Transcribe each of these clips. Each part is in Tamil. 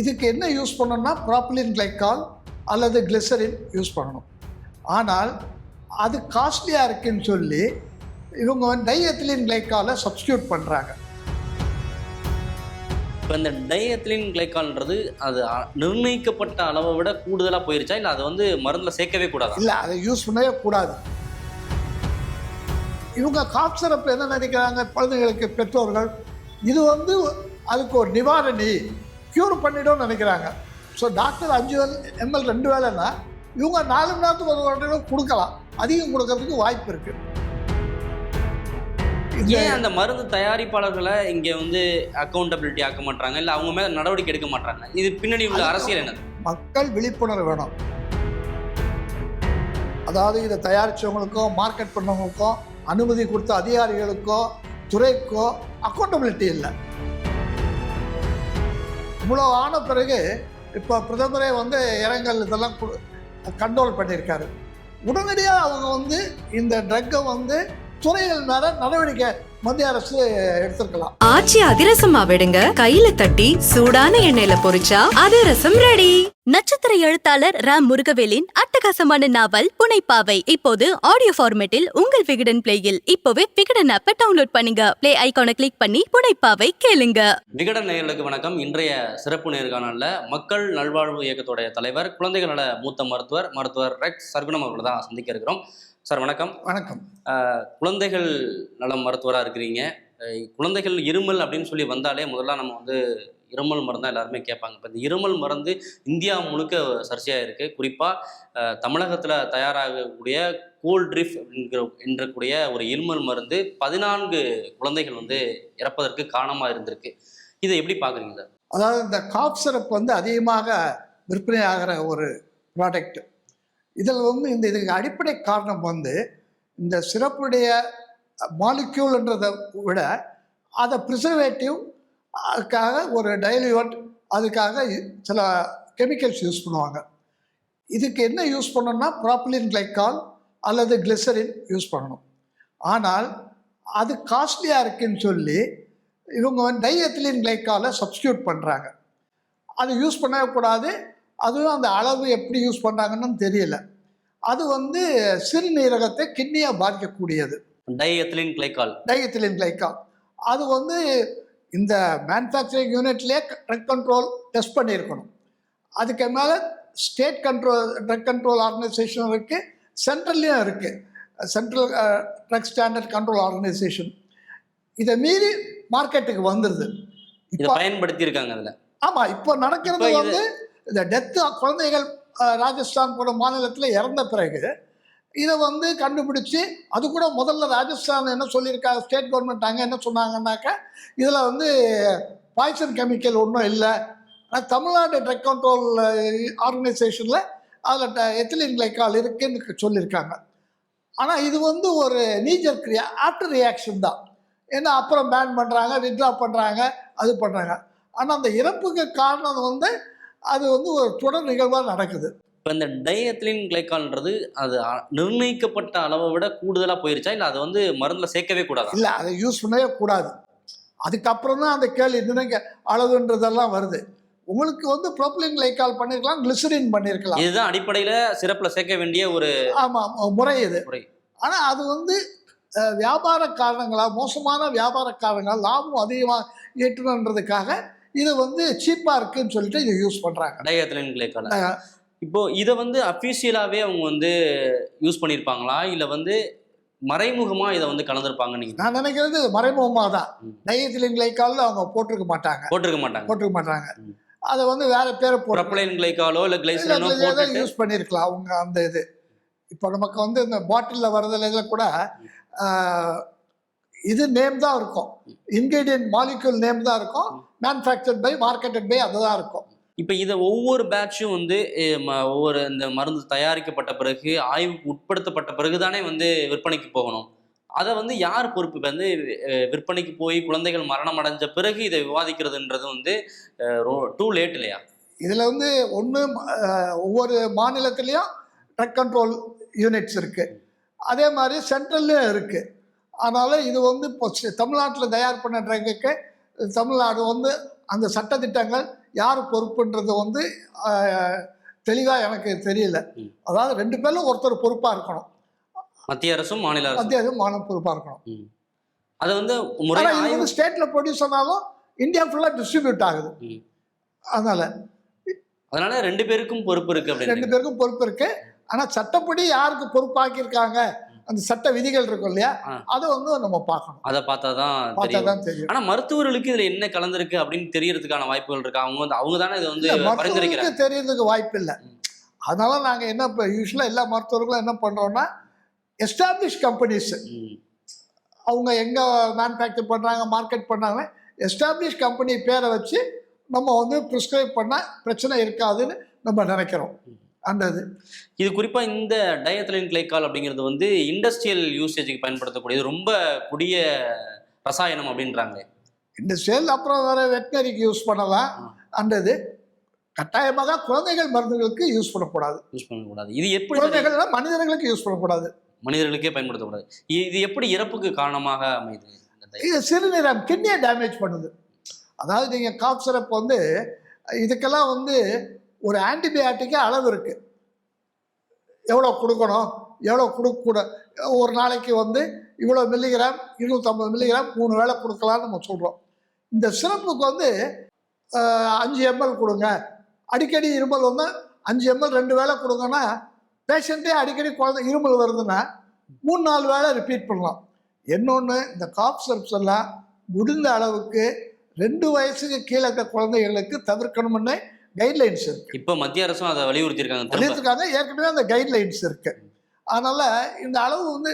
இதுக்கு என்ன யூஸ் பண்ணணும்னா ப்ராப்பிலின் கிளைக்கால் அல்லது கிளிசரின் யூஸ் பண்ணணும். ஆனால் அது காஸ்ட்லியாக இருக்குன்னு சொல்லி இவங்க வந்து டைஎத்திலின் கிளைக்காலை சப்ஸ்டியூட் பண்ணுறாங்க இப்போ இந்த டைஎத்திலின் கிளைக்கால்ன்றது அது நிர்ணயிக்கப்பட்ட அளவை விட கூடுதலாக போயிருச்சா? இல்லை அதை வந்து மருந்தில் சேர்க்கவே கூடாதா? இல்லை அதை யூஸ் பண்ணவே கூடாது. இவங்க காப் சிறப்பு என்ன நினைக்கிறாங்க? குழந்தைகளுக்கு பெற்றோர்கள் இது வந்து அதுக்கு ஒரு நிவாரணி. க்யூர் பண்ணிடும்னு நினைக்கிறாங்க. ஸோ டாக்டர் அஞ்சு எம்எல் ரெண்டு வேலைன்னா இவங்க நாலு மணி நேரத்துக்கு ஒரு வாட்டி கொடுக்கலாம். அதிகம் கொடுக்கறதுக்கு வாய்ப்பு இருக்குது ஏன் அந்த மருந்து தயாரிப்பாளர்களை இங்கே வந்து அக்கௌண்டபிலிட்டி ஆக்க மாட்டாங்க இல்லை அவங்க மேலே நடவடிக்கை எடுக்க மாட்டாங்க இது பின்னாடி உள்ள அரசியல் என்னது? மக்கள் விழிப்புணர்வு வேணும். அதாவது இதை தயாரித்தவங்களுக்கோ மார்க்கெட் பண்ணவங்களுக்கோ அனுமதி கொடுத்த அதிகாரிகளுக்கோ துறைக்கோ அக்கௌண்டபிலிட்டி இல்லை. இவ்வளோ ஆன பிறகு இப்போ பிரதமரே வந்து இரங்கல் இதெல்லாம் கண்ட்ரோல் பண்ணியிருக்காரு. உடனடியாக அவங்க வந்து இந்த ட்ரக்கை வந்து துறைகள் மேலே நடவடிக்கை மத்திய அரசு எடுத்திருக்கலாம். ஆச்சி அதிரசமா விடுங்க கையில தட்டி சூடான எண்ணெயில பொரிச்சா அதிரசம் ரெடி நட்சத்திர எழுத்தாளர் ராம் முருகவேலின் அட்டகாசமான நாவல் புனைப்பாவை இப்போது ஆடியோ ஃபார்மேட்டில் உங்கள் விகடன் பிளேயில் இப்போவே விகடன் ஆப்பை டவுன்லோட் பண்ணுங்க. பிளே ஐகானை கிளிக் பண்ணி புனைப்பாவை கேளுங்க. விகடன் நேயர்களுக்கு வணக்கம். இன்றைய சிறப்பு நேர்காணலில் மக்கள் நல்வாழ்வு இயக்கத்துடைய தலைவர் குழந்தைகள் நல மூத்த மருத்துவர் மருத்துவர் ரெக்ஸ் சர்க்குணம் அவர்களை தான் சந்திக்க இருக்கிறோம். சார் வணக்கம். வணக்கம். குழந்தைகள் நலம் மருத்துவராக இருக்கிறீங்க. குழந்தைகள் இருமல் அப்படின்னு சொல்லி வந்தாலே முதல்ல நம்ம வந்து இருமல் மருந்து எல்லாருமே கேட்பாங்க. இப்போ இந்த இருமல் மருந்து இந்தியா முழுக்க சர்ச்சையாக இருக்குது குறிப்பாக தமிழகத்தில் தயாராகக்கூடிய கோல்ட்ரிஃப் என்கிற என்றக்கூடிய ஒரு இருமல் மருந்து பதினான்கு குழந்தைகள் வந்து இறப்பதற்கு காரணமாக இருந்திருக்கு. இதை எப்படி பார்க்குறீங்க சார்? அதாவது இந்த காப் சிரப் வந்து அதிகமாக விற்பனை ஆகிற ஒரு ப்ராடக்ட் இதில் வந்து இந்த இதுக்கு அடிப்படை காரணம் வந்து இந்த சிறப்புடைய மாலிக்யூல்ன்றதை விட அதை ப்ரிசர்வேட்டிவ் அதுக்காக ஒரு டைலியூட் அதுக்காக சில கெமிக்கல்ஸ் யூஸ் பண்ணுவாங்க. இதுக்கு என்ன யூஸ் பண்ணணும்னா ப்ராப்ளின் கிளைக்கால் அல்லது கிளிசரின் யூஸ் பண்ணணும். ஆனால் அது காஸ்ட்லியாக இருக்குன்னு சொல்லி இவங்க வந்து டைஎத்திலின் கிளைக்காலை சப்ஸ்டியூட் பண்ணுறாங்க அது யூஸ் பண்ணவே கூடாது. அதுவும் அந்த அளவு எப்படி யூஸ் பண்ணுறாங்கன்னு தெரியல. அது வந்து சிறுநீரகத்தை கிட்னியை பாதிக்கக்கூடியது. Di ethylene glycol diethylene glycol அது வந்து இந்த மேனுஃபேக்சரிங் யூனிட்லேயே ட்ரக் கண்ட்ரோல் டெஸ்ட் பண்ணியிருக்கணும். அதுக்கு மேலே state control drug control organisation இருக்குது சென்ட்ரல்லையும் இருக்குது central drug standard control organisation இதை மீறி மார்க்கெட்டுக்கு வந்துடுது பயன்படுத்தியிருக்காங்க அதில். ஆமாம் இப்போ நடக்கிறது வந்து இந்த டெத்து குழந்தைகள் ராஜஸ்தான் போல மாநிலத்தில் இறந்த பிறகு இதை வந்து கண்டுபிடிச்சி அது கூட முதல்ல ராஜஸ்தான் என்ன சொல்லியிருக்காங்க ஸ்டேட் கவர்மெண்ட் அங்கே என்ன சொன்னாங்கன்னாக்கா இதில் வந்து பாய்சன் கெமிக்கல் ஒன்றும் இல்லை. ஆனால் தமிழ்நாடு ட்ரக் கண்ட்ரோல் ஆர்கனைசேஷனில் அதில் எத்திலின் கிளைக்கால் இருக்குன்னு சொல்லியிருக்காங்க. ஆனால் இது வந்து ஒரு நீஜர் கிரியா ஆஃப்டர் ரியாக்ஷன் தான். ஏன்னா அப்புறம் பேன் பண்ணுறாங்க வித்ட்ரா பண்ணுறாங்க அது பண்ணுறாங்க ஆனால் அந்த இறப்புக்கு காரணம் வந்து அது வந்து ஒரு தொடர் நிகழ்வாக நடக்குது. இப்போ இந்த டைஎத்திலின் கிளைக்கால்ன்றது அது நிர்ணயிக்கப்பட்ட அளவை விட கூடுதலாக போயிருச்சா? இல்லை அதை வந்து மருந்தில் சேர்க்கவே கூடாதா? இல்லை அதை யூஸ் பண்ணவே கூடாது. அதுக்கப்புறம் தான் அந்த கேள்வி நினைக்க அளவுன்றதெல்லாம் வருது. உங்களுக்கு வந்து ப்ரோப்ளின் லைக்கால் பண்ணியிருக்கலாம் கிளிசரின் பண்ணியிருக்கலாம் இதுதான் அடிப்படையில் சிறப்பில் சேர்க்க வேண்டிய ஒரு ஆமாம் முறை இது. முறை. ஆனால் அது வந்து வியாபார காரணங்களா மோசமான வியாபார காரணங்களா லாபம் அதிகமாக ஈட்டணுன்றதுக்காக இது வந்து சீப்பாக இருக்குன்னு சொல்லிட்டு இதை யூஸ் பண்ணுறாங்க டைஎத்திலின் கிளைக்கால் இப்போ இதை வந்து அஃபீஷியலாகவே அவங்க வந்து யூஸ் பண்ணியிருப்பாங்களா? இல்லை வந்து மறைமுகமாக இதை வந்து கலந்துருப்பாங்க நீங்கள் நான் நினைக்கிறது மறைமுகமாக தான். நையத்திலின் கிளைக்காலில் அவங்க போட்டிருக்க மாட்டாங்க. போட்டிருக்க மாட்டாங்க. போட்டிருக்க மாட்டாங்க. அதை வந்து வேற பேரை போட்டு கிளைக்காலோ இல்லை போட்டுட்டு யூஸ் பண்ணியிருக்கலாம் அவங்க அந்த இது. இப்போ நமக்கு வந்து இந்த பாட்டிலில் வரதுல இதில் கூட இது நேம் தான் இருக்கும். இன்கிரீடியன்ட் மாலிக்யூல் நேம் தான் இருக்கும். மேனுஃபேக்சர்ட் பை மார்க்கெட்டட் பை அதுதான் இருக்கும். இப்போ இதை ஒவ்வொரு பேட்சும் வந்து ஒவ்வொரு இந்த மருந்து தயாரிக்கப்பட்ட பிறகு ஆய்வுக்கு உட்படுத்தப்பட்ட பிறகு தானே வந்து விற்பனைக்கு போகணும். அதை வந்து யார் பொறுப்பு? இப்ப வந்து விற்பனைக்கு போய் குழந்தைகள் மரணம் அடைஞ்ச பிறகு இதை விவாதிக்கிறதுன்றது வந்து டூ லேட் இல்லையா? இதில் வந்து ஒன்று ஒவ்வொரு மாநிலத்திலையும் ட்ரக் கண்ட்ரோல் யூனிட்ஸ் இருக்குது அதே மாதிரி சென்ட்ரல்லையும் இருக்குது அதனால் இது வந்து இப்போ தமிழ்நாட்டில் தயார் பண்ண ட்ரக்குக்கு தமிழ்நாடு வந்து அந்த சட்டத்திட்டங்கள் யார் பொறுப்புன்றது வந்து தெளிவாக எனக்கு தெரியல. அதாவது ரெண்டு பேர்ல ஒருத்தர் பொறுப்பாக இருக்கணும். மத்திய அரசும் மாநில அரசும். மத்திய அரசு மாநில பொறுப்பாக இருக்கணும். அதை வந்து இது வந்து ஸ்டேட்டில் ப்ரொடியூஸ் ஆனாலும் இந்தியா ஃபுல்லாக டிஸ்ட்ரிபியூட் ஆகுது. அதனால அதனால ரெண்டு பேருக்கும் பொறுப்பு இருக்கு ரெண்டு பேருக்கும் பொறுப்பு இருக்கு. ஆனால் சட்டப்படி யாருக்கு பொறுப்பாக்கியிருக்காங்க? அந்த சட்ட விதிகள் இருக்கும் இல்லையா. அதை வந்து நம்ம பார்க்கணும். அதை பார்த்தா தான் பார்த்தா தான் தெரியும். ஆனா மருத்துவர்களுக்கு இதுல என்ன கலந்திருக்கு அப்படின்னு தெரியறதுக்கான வாய்ப்புகள் இருக்கு? அவங்க வந்து அவங்க தானே இதை வந்து மருத்துவருக்கு தெரியறதுக்கு வாய்ப்பு இல்லை. அதனால நாங்கள் என்ன இப்போ யூஸ்வலாக எல்லா மருத்துவர்களும் என்ன பண்ணுறோம்னா எஸ்டாப்ளிஷ் கம்பெனிஸ். அவங்க எங்கே மேனுஃபேக்சர் பண்ணுறாங்க மார்க்கெட் பண்ணாங்க எஸ்டாப்ளிஷ் கம்பெனி பேரை வச்சு நம்ம வந்து ப்ரிஸ்கிரைப் பண்ணால் பிரச்சனை இருக்காதுன்னு நம்ம நினைக்கிறோம். அந்த இது. இது குறிப்பா இந்த டயத்லின் கிளைக்கால் அப்படிங்கிறது வந்து இண்டஸ்ட்ரியல் யூசேஜுக்கு பயன்படுத்தக்கூடியது. ரொம்ப கொடிய ரசாயனம் அப்படின்றாங்களே இந்த செல் அப்புறம் வேற வெட்டினரிக்கு யூஸ் பண்ணலாம். அந்த இது. கட்டாயமாக குழந்தைகள் மருந்துகளுக்கு யூஸ் பண்ணக்கூடாது. யூஸ் பண்ணக்கூடாது. இது எப்படி குழந்தைகள் மனிதர்களுக்கு யூஸ் பண்ணக்கூடாது. மனிதர்களுக்கே பயன்படுத்தக்கூடாது. இது எப்படி இறப்புக்கு காரணமாக அமையுது? இது சிறுநீரம் கிட்னியை டேமேஜ் பண்ணுது. அதாவது நீங்கள் காப் சிரப் வந்து இதுக்கெல்லாம் வந்து ஒரு ஆன்டிபயாட்டிக்கே அளவு இருக்குது எவ்வளோ கொடுக்கணும்? எவ்வளோ கொடுக்கக்கூட ஒரு நாளைக்கு வந்து இவ்வளோ மில்லிகிராம் இருநூற்றம்பது மில்லிகிராம் மூணு வேளை கொடுக்கலாம்னு நம்ம சொல்கிறோம் இந்த சிறப்புக்கு வந்து அஞ்சு எம்எல் கொடுங்க. அடிக்கடி இருமல் வந்து அஞ்சு எம்எல் ரெண்டு வேளை கொடுங்கன்னா பேஷண்ட்டே அடிக்கடி குழந்தை இருமல் வருதுன்னா மூணு நாலு வேளை ரிப்பீட் பண்ணலாம். இன்னொன்று இந்த காப் சிரப்ஸ் எல்லாம் முடிந்த அளவுக்கு ரெண்டு வயசுக்கு கீழே இருக்க குழந்தைகளுக்கு தவிர்க்கணும்னு கைட்லைன்ஸ் இருக்கு. இப்ப மத்திய அரசும் அதை வலியுறுத்தியிருக்காங்க சொல்லியிருக்காங்க ஏற்கனவே அந்த கைட்லைன்ஸ் இருக்கு. அதனால இந்த அளவு வந்து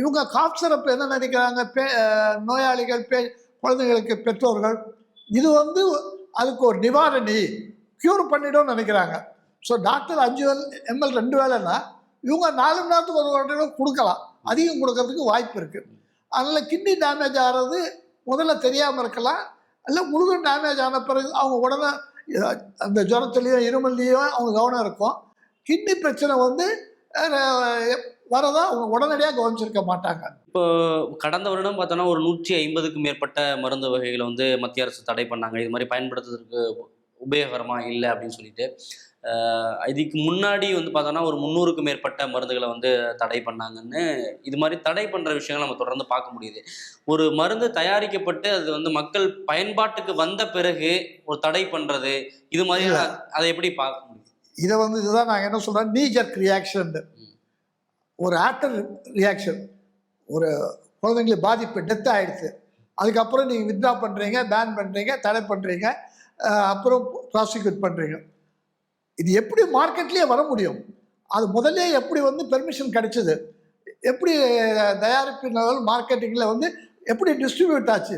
இவங்க காப் சிரப் என்ன நினைக்கிறாங்க? பே நோயாளிகள் பே குழந்தைகளுக்கு பெற்றோர்கள் இது வந்து அதுக்கு ஒரு நிவாரணி க்யூர் பண்ணிடும்னு நினைக்கிறாங்க. ஸோ டாக்டர் அஞ்சு எம்எல் ரெண்டு வேலைன்னா இவங்க நாலு மணி நேரத்துக்கு ஒரு வாட்டி கொடுக்கலாம். அதிகம் கொடுக்கறதுக்கு வாய்ப்பு இருக்கு. அதனால கிட்னி டேமேஜ் ஆகிறது முதல்ல தெரியாமல் இருக்கலாம். இல்லை முழுதும் டேமேஜ் ஆன பிறகு அவங்க உடனே அந்த ஜுரத்துலேயும் இருமல்லையும் அவங்க கவனம் இருக்கும். கிட்னி பிரச்சனை வந்து வரதான் வரதா அவங்க உடனடியாக கவனிச்சிருக்க மாட்டாங்க. இப்போ கடந்த வருடம் பார்த்தோன்னா ஒரு நூற்றி ஐம்பதுக்கும் மேற்பட்ட மருந்து வகைகளை வந்து மத்திய அரசு தடை பண்ணாங்க. இது மாதிரி பயன்படுத்துறதுக்கு உபயோகரமாக இல்லை அப்படின்னு சொல்லிட்டு. இதுக்கு முன்னாடி வந்து பார்த்தோன்னா ஒரு முந்நூறுக்கும் மேற்பட்ட மருந்துகளை வந்து தடை பண்ணாங்கன்னு இது மாதிரி தடை பண்ணுற விஷயங்களை நம்ம தொடர்ந்து பார்க்க முடியுது. ஒரு மருந்து தயாரிக்கப்பட்டு அது வந்து மக்கள் பயன்பாட்டுக்கு வந்த பிறகு ஒரு தடை பண்ணுறது இது மாதிரி. அதை எப்படி பார்க்க முடியும் இதை வந்து இதுதான் நாங்கள் என்ன சொல்கிறோம் நீஜர்க் ரியாக்ஷன் ஒரு ஆஃப்டர் ரியாக்ஷன் ஒரு குழந்தைங்களுக்கு பாதிப்பு டெத் ஆயிடுச்சு. அதுக்கப்புறம் நீங்கள் வித்ட்ரா பண்ணுறீங்க பேன் பண்ணுறீங்க தடை பண்ணுறீங்க அப்புறம் ப்ராசிக்யூட் பண்ணுறீங்க இது எப்படி மார்க்கெட்லேயே வர முடியும்? அது முதல்ல எப்படி வந்து பெர்மிஷன் கிடைச்சது? எப்படி தயாரிப்பினால் மார்க்கெட்டிங்கில் வந்து எப்படி டிஸ்ட்ரிபியூட் ஆச்சு?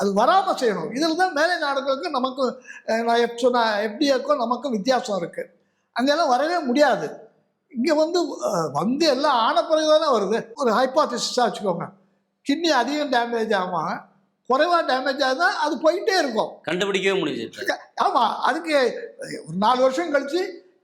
அது வராமல் செய்யணும். இதில் தான் மேலை நாடுகளுக்கும் நமக்கும் நான் எப் சொன்ன எஃப்டிஏக்கும் நமக்கும் வித்தியாசம் இருக்குது அங்கெல்லாம் வரவே முடியாது. இங்கே வந்து வந்து எல்லாம் ஆன பிறகு தானே வருது. ஒரு ஹைப்பாத்திசிஸாக வச்சுக்கோங்க. கிட்னி அதிகம் டேமேஜ் ஆகாம குறைவாக டேமேஜ் ஆகுதா அது போயிட்டே இருக்கும். கண்டுபிடிக்கவே முடிஞ்சது ஆமாம் அதுக்கு ஒரு நாலு வருஷம் கழிச்சு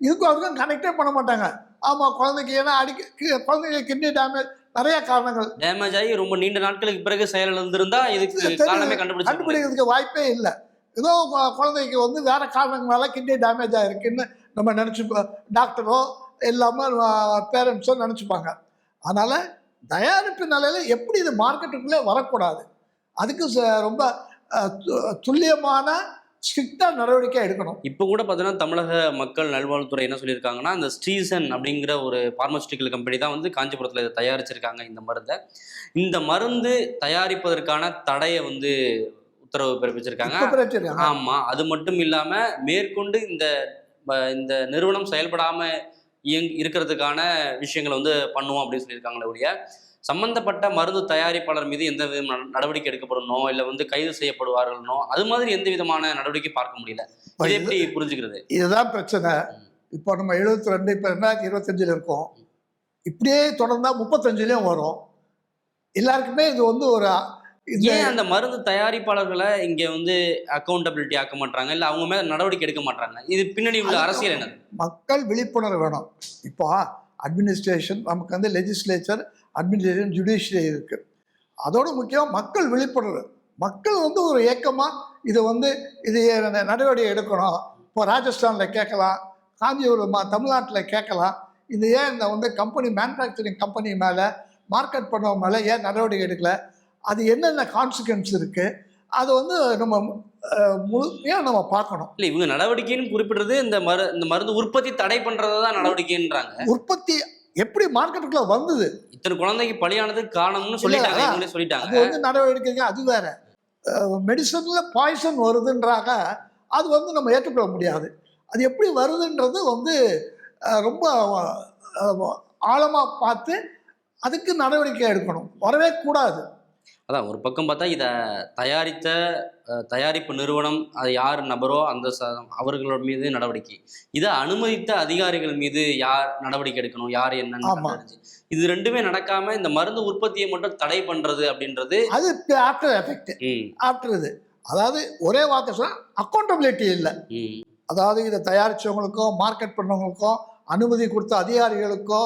இதுக்கும் அதுக்கும் கனெக்டே பண்ண மாட்டாங்க. ஆமாம் குழந்தைக்கு ஏன்னா அடிக்க குழந்தைங்க கிட்னி டேமேஜ் நிறைய காரணங்கள். டேமேஜ் ஆகி ரொம்ப நீண்ட நாட்களுக்கு பிறகு செயல் இருந்திருந்தா இதுக்கு தெரியுது. காரணமே கண்டுபிடிச்சு கண்டுபிடிக்கிறதுக்கு வாய்ப்பே இல்லை. ஏதோ குழந்தைக்கு வந்து வேற காரணங்களால கிட்னி டேமேஜ் ஆயிருக்குன்னு நம்ம நினச்சி டாக்டரோ இல்லாமல் பேரண்ட்ஸோ நினச்சிப்பாங்க. அதனால் தயாரிப்பு நிலையில எப்படி இது மார்க்கெட்டுக்குள்ளே வரக்கூடாது? அதுக்கு ரொம்ப துல்லியமான ஸ்ட்ரிக்டாக நடவடிக்கை எடுக்கணும். இப்போ கூட பார்த்தீங்கன்னா தமிழக மக்கள் நல்வாழ்வுத்துறை என்ன சொல்லியிருக்காங்கன்னா இந்த ஸ்டீசன் அப்படிங்கிற ஒரு பார்மஸ்டிக்கல் கம்பெனி தான் வந்து காஞ்சிபுரத்தில் இதை தயாரிச்சிருக்காங்க இந்த மருந்தை. இந்த மருந்து தயாரிப்பதற்கான தடையை வந்து உத்தரவு பிறப்பிச்சிருக்காங்க. இப்ப பிரச்சனை. ஆமா அது மட்டும் இல்லாம மேற்கொண்டு இந்த இந்த நிறுவனம் செயல்படாம இயங் இருக்கிறதுக்கான விஷயங்களை வந்து பண்ணுவோம் அப்படின்னு சொல்லியிருக்காங்களே ஒழிய சம்பந்தப்பட்ட மருந்து தயாரிப்பாளர் மீது எந்த விதமான நடவடிக்கை எடுக்கப்படணுமோ இல்லை வந்து கைது செய்யப்படுவார்கள்னோ அது மாதிரி எந்த விதமான நடவடிக்கை பார்க்க முடியல. இது எப்படி புரிஞ்சுக்கிறது? இதுதான் பிரச்சனை. இப்போ நம்ம எழுபத்தி ரெண்டு இப்போ ரெண்டாயிரத்தி இருபத்தஞ்சில் இருக்கோம். இப்படியே தொடர்ந்தா முப்பத்தஞ்சுலேயும் வரும். எல்லாருக்குமே இது வந்து ஒரு ஏன் அந்த மருந்து தயாரிப்பாளர்களை இங்க வந்து அக்கௌண்டபிலிட்டி ஆக்க மாட்டாங்க இல்ல அவங்க மேல நடவடிக்கை எடுக்க மாட்டாங்க இது பின்னாடி உள்ள அரசியல் என்னது? மக்கள் விழிப்புணர்வு வேணும். இப்போ அட்மினிஸ்ட்ரேஷன் நமக்கு வந்து லெஜிஸ்லேச்சர் அட்மினிஸ்ட்ரேஷன் ஜுடிஷியரி இருக்கு. அதோட முக்கியம் மக்கள் விழிப்புணர்வு. மக்கள் வந்து ஒரு ஏக்கமாக இது வந்து இது நடவடிக்கை எடுக்கணும்? இப்போ ராஜஸ்தானில் கேட்கலாம் காஞ்சிபுரம் தமிழ்நாட்டில் கேட்கலாம். இது ஏன் இந்த வந்து கம்பெனி மேனுஃபேக்சரிங் கம்பெனி மேலே மார்க்கெட் பண்ணவங்க மேலே ஏன் நடவடிக்கை எடுக்கல? அது என்னென்ன கான்சிக்வன்ஸ் இருக்குது அது வந்து நம்ம முழுமையாக நம்ம பார்க்கணும். இல்ல இவங்க நடவடிக்கைன்னு குறிப்பிடுறது இந்த மரு இந்த மருந்து உற்பத்தி தடை பண்றதை தான் நடவடிக்கைன்றாங்க. உற்பத்தி எப்படி மார்க்கெட்டுக்குள்ளே வந்தது? இத்தனை குழந்தைக்கு பலியானதுக்கு காரணம்னு சொல்லிட்டாங்க சொல்லிட்டாங்க. அது வந்து நடவடிக்கைங்க அது வேற. மெடிசன்ல பாய்சன் வருதுன்றாங்க. அது வந்து நம்ம ஏற்றுக்கொள்ள முடியாது. அது எப்படி வருதுன்றது வந்து ரொம்ப ஆழமாக பார்த்து அதுக்கு நடவடிக்கை எடுக்கணும். வரவே கூடாது. அதான் ஒரு பக்கம் பார்த்தா இதை தயாரித்த தயாரிப்பு நிறுவனம் அது யார் நபரோ அந்த ச அவர்களோட மீது நடவடிக்கை. இதை அனுமதித்த அதிகாரிகள் மீது யார் நடவடிக்கை எடுக்கணும் யார் என்னன்னு. இது ரெண்டுமே நடக்காம இந்த மருந்து உற்பத்தியை மட்டும் தடை பண்றது அப்படின்றது அது ஆஃப்டர் எஃபெக்ட் ஆஃப்டர் இது. அதாவது ஒரே வார்த்தை சொன்னால் அக்கௌண்டபிலிட்டி இல்லை. அதாவது இதை தயாரித்தவங்களுக்கோ மார்க்கெட் பண்ணவங்களுக்கோ அனுமதி கொடுத்த அதிகாரிகளுக்கோ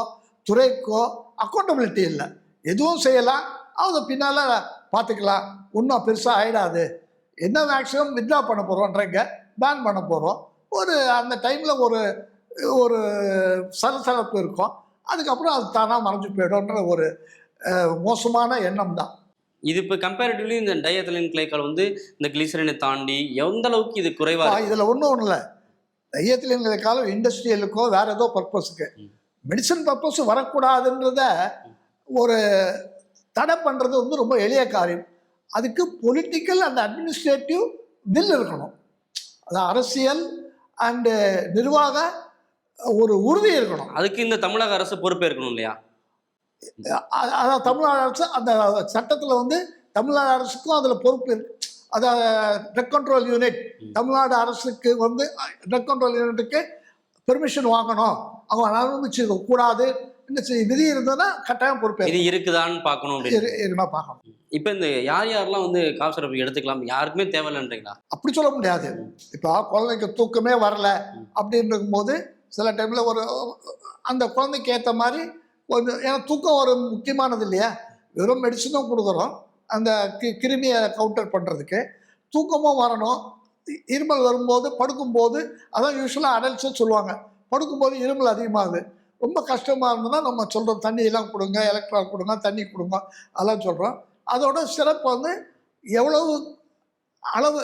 துறைக்கோ அக்கௌண்டபிலிட்டி இல்லை. எதுவும் செய்யலாம் அது பின்னால் பார்த்துக்கலாம் இன்னும் பெருசாக ஆயிடாது. என்ன மேக்ஸிமம் வித்ட்ரா பண்ண போகிறோன்றங்க பேன் பண்ண போகிறோம் ஒரு அந்த டைமில் ஒரு ஒரு சலசலப்பு இருக்கும். அதுக்கப்புறம் அது தானாக மறைஞ்சு போயிடும்ன்ற ஒரு மோசமான எண்ணம் தான். இது இப்போ கம்பேரிட்டிவ்லி இந்த டயத்தலின் கிளைக்கால் வந்து இந்த கிளிசரினை தாண்டி எந்த அளவுக்கு இது குறைவா இருக்கு? இதில் ஒன்றும் ஒன்றும் இல்லை தையத்தில் காலம் இண்டஸ்ட்ரியலுக்கோ வேற ஏதோ பர்பஸுக்கு. மெடிசன் பர்பஸ் வரக்கூடாதுன்றத ஒரு தடை பண்ணுறது வந்து ரொம்ப எளிய காரியம். அதுக்கு பொலிட்டிக்கல் அண்ட் அட்மினிஸ்ட்ரேட்டிவ் வில் இருக்கணும். அது அரசியல் அண்டு நிர்வாக ஒரு உறுதி இருக்கணும். அதுக்கு இந்த தமிழக அரசு பொறுப்பேற்கணும் இல்லையா? அ- அதான் தமிழ்நாடு அரசு அந்த சட்டத்தில் வந்து தமிழ்நாடு அரசுக்கும் அதில் பொறுப்பு இருக்கு. அதாவது ட்ரக் கண்ட்ரோல் யூனிட். தமிழ்நாடு அரசுக்கு வந்து ட்ரக் கண்ட்ரோல் யூனிட்டுக்கு பெர்மிஷன் வாங்கணும். அவங்க அனுமதிச்சு கூடாது. விதி இருந்ததுன்னா கட்டாயம் பொறுப்பு இது இருக்குதான்னு பார்க்கணும் அப்படின்னு. இருக்கணும் பார்க்கணும். இப்போ இந்த யார் யாரெல்லாம் வந்து சிரப் எடுத்துக்கலாம் யாருக்குமே தேவையில்லைன்றீங்களா? அப்படி சொல்ல முடியாது. இப்போ குழந்தைக்கு தூக்கமே வரல அப்படின்னும் போது சில டைமில் ஒரு அந்த குழந்தைக்கு ஏற்ற மாதிரி கொஞ்சம் ஏன்னா தூக்கம் ஒரு முக்கியமானது இல்லையா? வெறும் மெடிசனும் கொடுக்குறோம். அந்த கி கிருமியை கவுண்டர் பண்ணுறதுக்கு தூக்கமும் வரணும். இருமல் வரும்போது படுக்கும்போது அதான் யூஸ்வலாக அடல்ட்ஸே சொல்லுவாங்க. படுக்கும்போது இருமல் அதிகமாகுது. ரொம்ப கஷ்டமாக இருந்ததுன்னா நம்ம சொல்கிறோம் தண்ணியெல்லாம் கொடுங்க எலக்ட்ரால் கொடுங்க தண்ணி கொடுங்க அதெல்லாம் சொல்கிறோம் அதோட சிறப்பு வந்து எவ்வளவு அளவு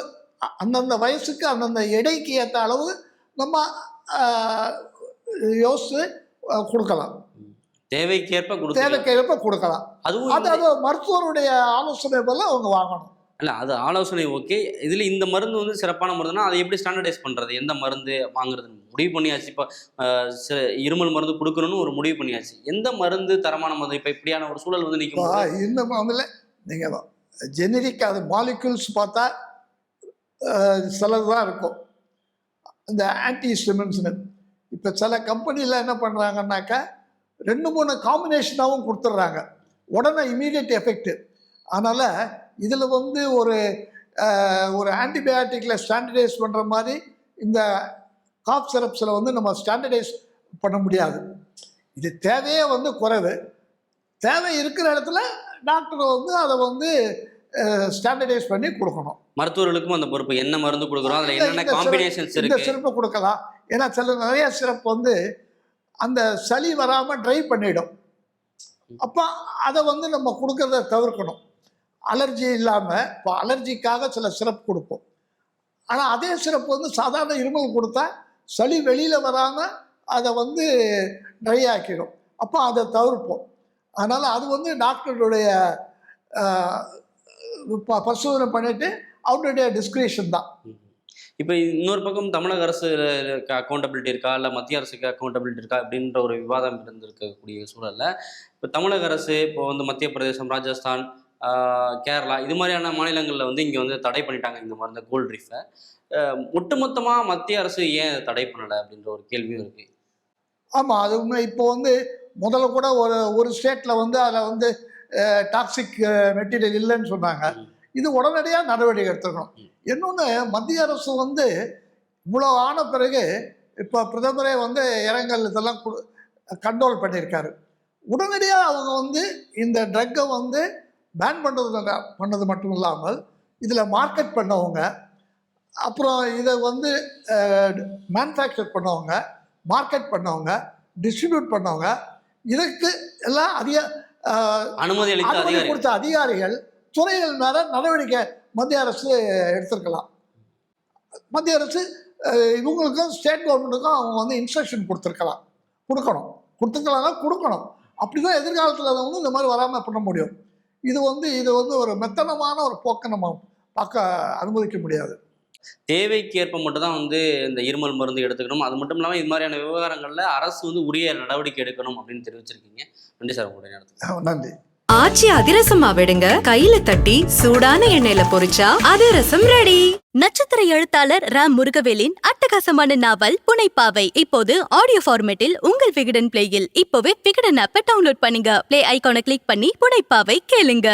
அந்தந்த வயசுக்கு அந்தந்த எடைக்கு ஏற்ற அளவு நம்ம யோசித்து கொடுக்கலாம். தேவைக்கேற்ப கொடுத்து தேவைக்கு ஏற்ப கொடுக்கலாம். அதுவும் அது மருத்துவருடைய ஆலோசனை போல அவங்க வாங்கணும். இல்லை அது ஆலோசனை ஓகே. இதில் இந்த மருந்து வந்து சிறப்பான மருந்துனா அதை எப்படி ஸ்டாண்டர்டைஸ் பண்ணுறது எந்த மருந்து வாங்குறது முடிவு பண்ணியாச்சு. இப்போ சில இருமல் மருந்து கொடுக்கணும்னு ஒரு முடிவு பண்ணியாச்சு. எந்த மருந்து தரமான மருந்து? இப்போ இப்படியான ஒரு சூழல் வந்து நிற்கும் இப்போ போது இந்த நீங்கள் ஜெனரிக் அது மாலிகுல்ஸ் பார்த்தா சிலது தான் இருக்கும். இந்த ஆன்டி ஹிஸ்டமின்ஸ்னு இப்போ சில கம்பெனியில் என்ன பண்ணுறாங்கன்னாக்கா ரெண்டு மூணு காம்பினேஷனாகவும் கொடுத்துட்றாங்க உடனே இமீடியட் எஃபெக்ட் அதனால் இதில் வந்து ஒரு ஒரு ஆன்டிபயாட்டிக்கில் ஸ்டாண்டர்டைஸ் பண்ணுற மாதிரி இந்த காப் சிரப்ஸில் வந்து நம்ம ஸ்டாண்டர்டைஸ் பண்ண முடியாது. இது தேவையே வந்து குறைவு. தேவை இருக்கிற இடத்துல டாக்டர் வந்து அதை வந்து ஸ்டாண்டர்டைஸ் பண்ணி கொடுக்கணும். மருத்துவர்களுக்கும் அந்த பொறுப்பு. என்ன மருந்து கொடுக்குறோம்? அதுல என்னென்ன காம்பினேஷன்ஸ் இந்த சிறப்பு கொடுக்கலாம். ஏன்னா சில நிறைய சிறப்பு வந்து அந்த சளி வராமல் ட்ரை பண்ணிடும். அப்போ அதை வந்து நம்ம கொடுக்கறத தவிர்க்கணும். அலர்ஜி இல்லாமல் இப்போ அலர்ஜிக்காக சில சிறப்பு கொடுப்போம். ஆனால் அதே சிறப்பு வந்து சாதாரண இருமல் கொடுத்தா சளி வெளியில் வராமல் அதை வந்து ட்ரை ஆக்கிடும். அப்போ அதை தவிர்ப்போம். அதனால் அது வந்து டாக்டருடைய பரிசோதனை பண்ணிட்டு அவருடைய டிஸ்கிரிப்ஷன் தான். இப்போ இன்னொரு பக்கம் தமிழக அரசு அக்கௌண்டபிலிட்டி இருக்கா? இல்லை மத்திய அரசுக்கு அக்கௌண்டபிலிட்டி இருக்கா? அப்படின்ற ஒரு விவாதம் இருந்திருக்கக்கூடிய சூழல்ல இப்போ தமிழக அரசு இப்போ வந்து மத்திய பிரதேசம் ராஜஸ்தான் கேரளா இது மாதிரியான மாநிலங்களில் வந்து இங்கே வந்து தடை பண்ணிட்டாங்க இந்த மாதிரி இந்த கோல்ட் ரீஃபை. ஒட்டுமொத்தமாக மத்திய அரசு ஏன் தடை பண்ணலை அப்படின்ற ஒரு கேள்வியும் இருக்கு. ஆமாம் அது உண்மை. இப்போ வந்து முதல்ல கூட ஒரு ஒரு ஸ்டேட்டில் வந்து அதில் வந்து டாக்ஸிக் மெட்டீரியல் இல்லைன்னு சொன்னாங்க. இது உடனடியாக நடவடிக்கை எடுத்துக்கணும். இன்னொன்று மத்திய அரசு வந்து இவ்வளோ ஆன பிறகு இப்போ பிரதமரே வந்து இரங்கல் இதெல்லாம் கண்ட்ரோல் பண்ணியிருக்காரு. உடனடியாக அவங்க வந்து இந்த ட்ரக்கை வந்து பேன் பண்ணுறது பண்ணது மட்டும் இல்லாமல் இதில் மார்க்கெட் பண்ணவங்க அப்புறம் இதை வந்து மேனுஃபேக்சர் பண்ணவங்க மார்க்கெட் பண்ணவங்க டிஸ்ட்ரிபியூட் பண்ணவங்க இதுக்கு எல்லாம் அதிக அனுமதி அனுமதி கொடுத்த அதிகாரிகள் துறைகள் மேல நடவடிக்கை மத்திய அரசு எடுத்திருக்கலாம். மத்திய அரசு இவங்களுக்கும் ஸ்டேட் கவர்மெண்ட்டுக்கும் அவங்க வந்து இன்ஸ்ட்ரக்ஷன் கொடுத்துருக்கலாம். கொடுக்கணும். கொடுத்துக்கலாம்னா கொடுக்கணும். அப்படிதான் எதிர்காலத்தில் அதை வந்து இந்த மாதிரி வராமல் பண்ண முடியும். இது வந்து இது வந்து ஒரு மெத்தனமான ஒரு போக்கை நம்ம பார்க்க அனுமதிக்க முடியாது. தேவைக்கு ஏற்ப மட்டும் தான் வந்து இந்த இருமல் மருந்து எடுத்துக்கணும். அது மட்டும் இல்லாமல் இது மாதிரியான விவகாரங்களில் அரசு வந்து உரிய நடவடிக்கை எடுக்கணும் அப்படின்னு தெரிவிச்சிருக்கீங்க. நன்றி சார் உங்களுடைய நேரத்துக்கு. நன்றி. ஆச்சி அதிரசமா விடுங்க. கையில தட்டி சூடான எண்ணெயில பொரிச்சா அதிரசம் ரெடி நட்சத்திர எழுத்தாளர் ராம் முருகவேலின் பிரகாசமான நாவல் புனைப்பாவை இப்போது ஆடியோ ஃபார்மேட்டில் உங்கள் விகடன் பிளேயில் இப்போவே விகடன் ஆப்பை டவுன்லோட் பண்ணுங்க. பிளே ஐகானை கிளிக் பண்ணி புனைப்பாவை கேளுங்க.